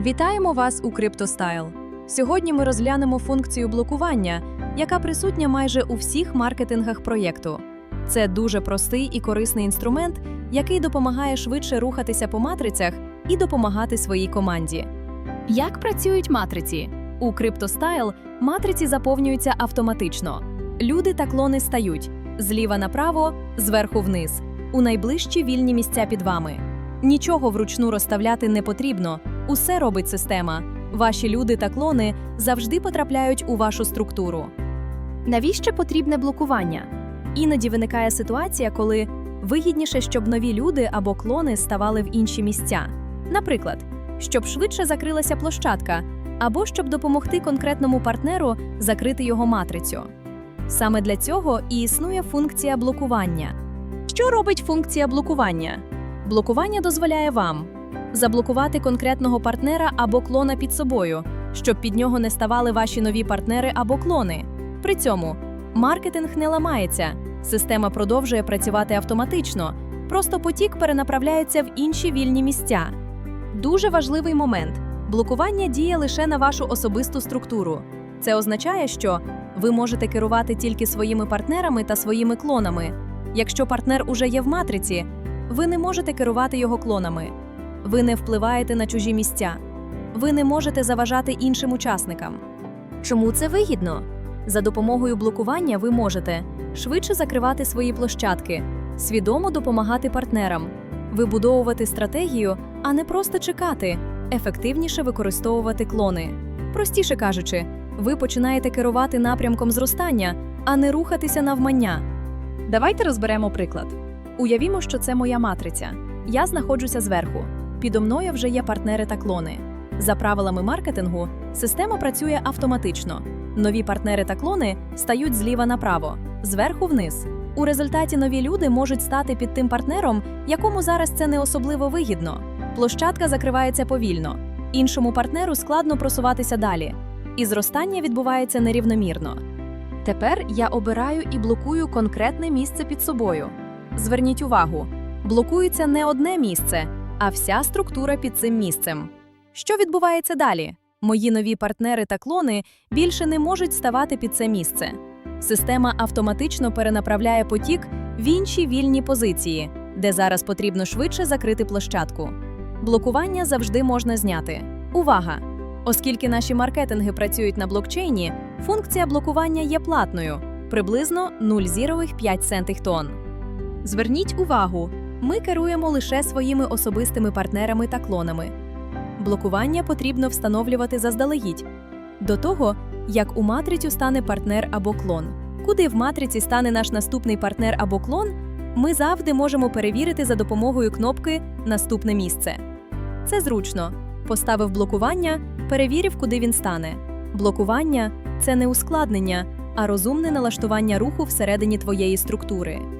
Вітаємо вас у CryptoStyle. Сьогодні ми розглянемо функцію блокування, яка присутня майже у всіх маркетингах проєкту. Це дуже простий і корисний інструмент, який допомагає швидше рухатися по матрицях і допомагати своїй команді. Як працюють матриці? У CryptoStyle матриці заповнюються автоматично. Люди та клони стають зліва направо, зверху вниз, у найближчі вільні місця під вами. Нічого вручну розставляти не потрібно, усе робить система. Ваші люди та клони завжди потрапляють у вашу структуру. Навіщо потрібне блокування? Іноді виникає ситуація, коли вигідніше, щоб нові люди або клони ставали в інші місця. Наприклад, щоб швидше закрилася площадка, або щоб допомогти конкретному партнеру закрити його матрицю. Саме для цього і існує функція блокування. Що робить функція блокування? Блокування дозволяє вам заблокувати конкретного партнера або клона під собою, щоб під нього не ставали ваші нові партнери або клони. При цьому маркетинг не ламається, система продовжує працювати автоматично, просто потік перенаправляється в інші вільні місця. Дуже важливий момент: блокування діє лише на вашу особисту структуру. Це означає, що ви можете керувати тільки своїми партнерами та своїми клонами. Якщо партнер уже є в матриці, ви не можете керувати його клонами. Ви не впливаєте на чужі місця. Ви не можете заважати іншим учасникам. Чому це вигідно? За допомогою блокування ви можете швидше закривати свої площадки, свідомо допомагати партнерам, вибудовувати стратегію, а не просто чекати, ефективніше використовувати клони. Простіше кажучи, ви починаєте керувати напрямком зростання, а не рухатися навмання. Давайте розберемо приклад. Уявімо, що це моя матриця. Я знаходжуся зверху. Підо мною вже є партнери та клони. За правилами маркетингу, система працює автоматично. Нові партнери та клони стають зліва направо, зверху вниз. У результаті нові люди можуть стати під тим партнером, якому зараз це не особливо вигідно. Площадка закривається повільно. Іншому партнеру складно просуватися далі. І зростання відбувається нерівномірно. Тепер я обираю і блокую конкретне місце під собою. Зверніть увагу, блокується не одне місце, а вся структура під цим місцем. Що відбувається далі? Мої нові партнери та клони більше не можуть ставати під це місце. Система автоматично перенаправляє потік в інші вільні позиції, де зараз потрібно швидше закрити площадку. Блокування завжди можна зняти. Увага! Оскільки наші маркетинги працюють на блокчейні, функція блокування є платною приблизно 0,05 центих тонн. Зверніть увагу, ми керуємо лише своїми особистими партнерами та клонами. Блокування потрібно встановлювати заздалегідь до того, як у матрицю стане партнер або клон. Куди в матриці стане наш наступний партнер або клон, ми завжди можемо перевірити за допомогою кнопки Наступне місце. Це зручно. Поставив блокування, перевірив, куди він стане. Блокування це не ускладнення, а розумне налаштування руху всередині твоєї структури.